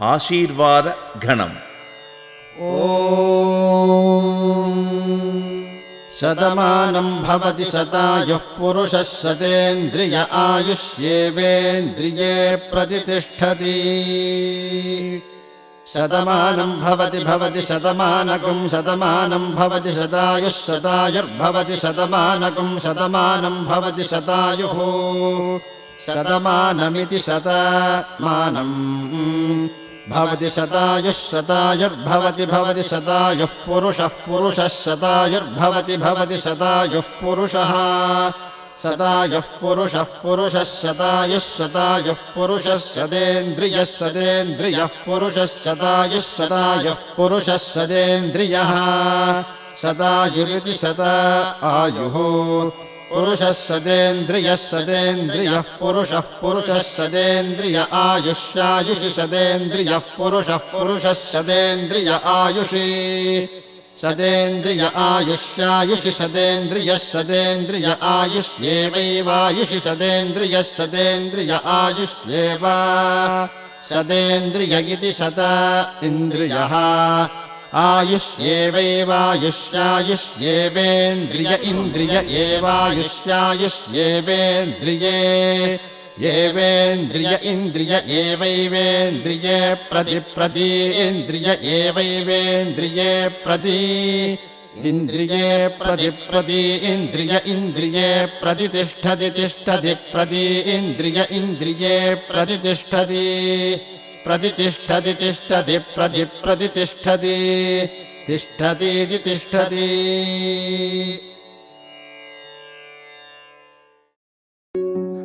ఆశీర్వాద గణం శతమానం భవతి శతాయుః పురుషः శతేంద్రియ ఆయుష్యేవేంద్రియే ప్రతిష్టతి. శతమానం భవతి భవతి శతమానకం శతమానం భవతి శతాయుః శతాయుర్భవతి శతమానకం శతమానం భవతి శతాయుః. శతమానమితి శతమానం. భవతి శతాయుः శతాయుర్భవతి భవతి శతాయుः పురుషः పురుషः శతాయుర్భవతి భవతి శతాయుः పురుషः శతాయుः పురుషः పురుషः శతాయుः శతాయుः పురుషः శతేంద్రియः శతేంద్రియः పురుషः శతాయుः శతాయుः పురుషः శతేంద్రియः శతాయురితి శత ఆయుः పురుషः సదేంద్రియः సదేంద్రియः పురుషः పురుషः సదేంద్రియ ఆయుష్యాయుషి సదేంద్రియः పురుషः పురుషः సదేంద్రియ ఆయుషి సదేంద్రియ ఆయుష్యాయుషి సదేంద్రియः సదేంద్రియ ఆయుష్యేవైవాయుషి సదేంద్రియः సదేంద్రియ ఆయుష్యేవ సదేంద్రియ ఇతి సత ఇంద్రియः आयुष्येवैवायुष्यायुष्येवेन्द्रिय इन्द्रिय एवायुष्यायुष्येवेन्द्रिये एवेन्द्रिय इन्द्रिय एवैवेन्द्रिये प्रति प्रति इन्द्रिय एवैवेन्द्रिये प्रति इन्द्रिये प्रति प्रति इन्द्रिय इन्द्रिये प्रतितिष्ठति तिष्ठति प्रति इन्द्रिय इन्द्रिये प्रतितिष्ठति प्रतितिष्ठति तिष्ठति प्रति प्रतितिष्ठति तिष्ठतीति तिष्ठति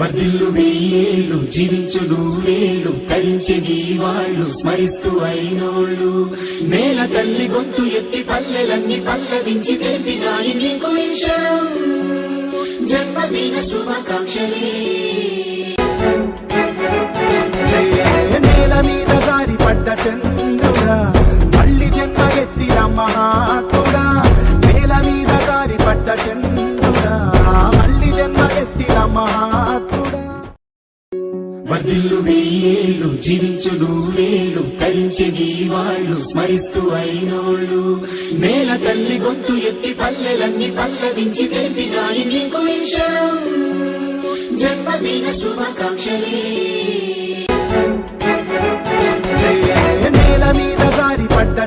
వర్ధిల్లు వెయ్యేళ్ళు జీవించు నూరేళ్ళు తరించి నీ వాళ్ళు స్మరిస్తూ అయినోళ్ళు నేల తల్లి గొంతు ఎత్తి పల్లెలన్నీ పల్లవించి తెలిపినాయి నీకు ఈ క్షణం జన్మదిన శుభాకాంక్షలే చంద్రుడా మళ్ళీ జన్మ ఎత్తిన మహాత్ముడా నేల మీద దారి పడ్డ చంద్రుడా మళ్ళీ జన్మ ఎత్తిన మహాత్ముడా. వర్ధిల్లు వెయ్యేళ్ళు జీవించు నూరేళ్ళు తరించి నీ వాళ్ళు స్మరిస్తూ అయినోళ్ళు. నేల తల్లి గొంతు ఎత్తి పల్లెలన్నీ పల్లవించి తెలిపినాయి నీకు ఈ జన్మదిన శుభాకాంక్షలే.